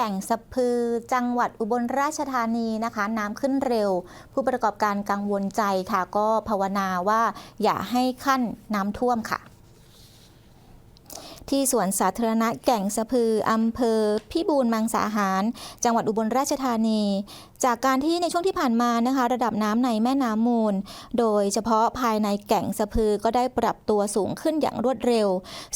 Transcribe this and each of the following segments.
แก่งสะพือ จังหวัดอุบลราชธานีนะคะ น้ำขึ้นเร็ว ผู้ประกอบการกังวลใจค่ะ ก็ภาวนาว่าอย่าให้ขั้นน้ำท่วมค่ะ ที่สวนสาธารณะแก่งสะพืออำเภอ พิบูลมังสาหาร จังหวัดอุบลราชธานี จากการที่ในช่วงที่ผ่านมานะคะ ระดับน้ำในแม่น้ำมูล โดยเฉพาะภายในแก่งสะพือก็ได้ปรับตัวสูงขึ้นอย่างรวดเร็ว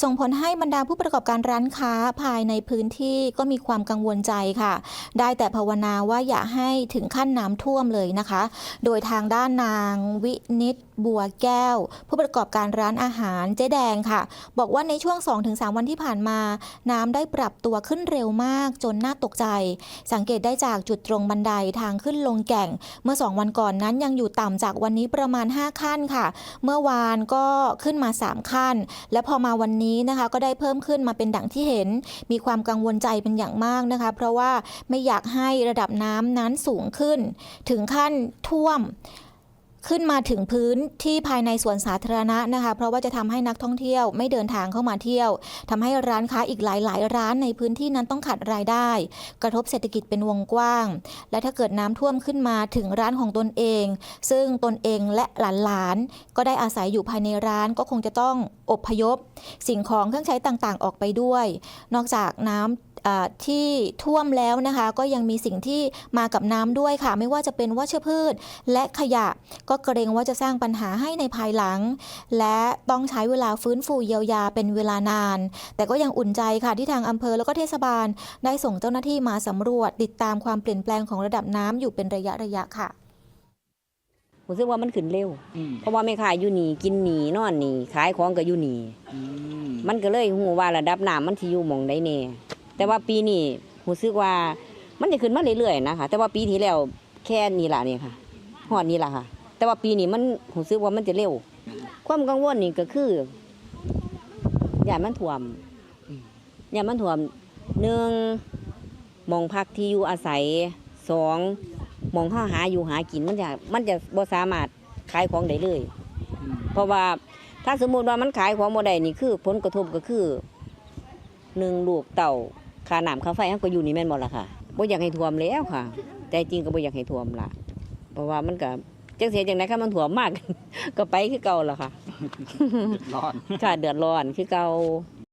ส่งผลให้บรรดาผู้ประกอบการร้านค้าภายในพื้นที่ก็มีความกังวลใจค่ะ ได้แต่ภาวนาว่าอย่าให้ถึงขั้นน้ำท่วมเลยนะคะ โดยทางด้านนางวินิตบัวแก้ว ผู้ประกอบการร้านอาหารเจ๊แดงค่ะ บอกว่าในช่วง 2-3วันที่ผ่านมา น้ำได้ปรับตัวขึ้นเร็วมากจนน่าตกใจ สังเกตได้จากจุดตรงบันไดทางขึ้นลงแก่ง เมื่อ 2 วันก่อนนั้นยังอยู่ต่ำจากวันนี้ประมาณ 5 ขั้นค่ะ เมื่อวานก็ขึ้นมา 3 ขั้น และพอมาวันนี้นะคะก็ได้เพิ่มขึ้นมาเป็นดังที่เห็น มีความกังวลใจเป็นอย่างมากนะคะ เพราะว่าไม่อยากให้ระดับน้ำนั้นสูงขึ้น ถึงขั้นท่วม ขึ้นมาถึงพื้นที่ภายในสวนสาธารณะนะคะ เพราะว่าจะทำให้นักท่องเที่ยวไม่เดินทางเข้ามาเที่ยวทำให้ร้านค้าอีกหลาย ๆ ร้านในพื้นที่นั้นต้องขาดรายได้ กระทบเศรษฐกิจเป็นวงกว้าง และถ้าเกิดน้ำท่วมขึ้นมาถึงร้านของตนเอง ซึ่งตนเองและหลานๆก็ได้อาศัยอยู่ภายในร้านก็คงจะต้องอบพยพ สิ่งของเครื่องใช้ต่างๆ ออกไปด้วย นอกจากน้ำอ่า ที่ท่วมแล้วนะคะ ก็ยังมีสิ่งที่มากับน้ำด้วยค่ะ ไม่ว่าจะเป็นวัชพืชและขยะ ก็เกรงว่าจะสร้างปัญหาให้ในภายหลัง และต้องใช้เวลาฟื้นฟูเยียวยาเป็นเวลานาน แต่ก็ยังอุ่นใจค่ะที่ทางอำเภอแล้วก็เทศบาล ได้ส่งเจ้าหน้าที่มาสำรวจ ติดตามความเปลี่ยนแปลงของระดับน้ำอยู่เป็นระยะระยะค่ะผมคิดว่ามันขึ้นเร็วอืมเพราะว่าแม่ค้าอยู่นี่กินนี่นอนนี่ขายของก็อยู่นี่อืมมันก็เลยหูว่าระดับน้ำมันสิอยู่หม่องใดแน่ แต่ว่าปีนี้รู้สึกว่ามันจะขึ้นมาเรื่อยๆนะคะ แต่ว่าปีที่แล้วแค่นี้ล่ะนี่ค่ะฮอดนี่ล่ะค่ะ แต่ว่าปีนี้มันรู้สึกว่ามันจะเร็ว ความกังวลนี่ก็คืออย่ามันท่วมอย่ามันท่วมหนึ่งมองพักที่อยู่อาศัยสองมองห้าหาอยู่หากินมันจะมันจะบ่สามารถขายของได้เลย เพราะว่าถ้าสมมุติว่ามันขายของบ่ได้นี่คือ ผลกระทบก็คือหนึ่งลูกเต่า ค่าน้ำค่าไฟเฮาก็อยู่นี่แม่นบ่ล่ะค่ะบ่อยากให้ท่วมแล้วค่ะ แต่จริงก็บ่อยากให้ท่วมล่ะ เพราะว่ามันก็จังเสียจังได๋คันมันท่วมมาก ก็ไปคือเก่าล่ะค่ะ เดือดร้อน ค่ะเดือดร้อนคือเก่า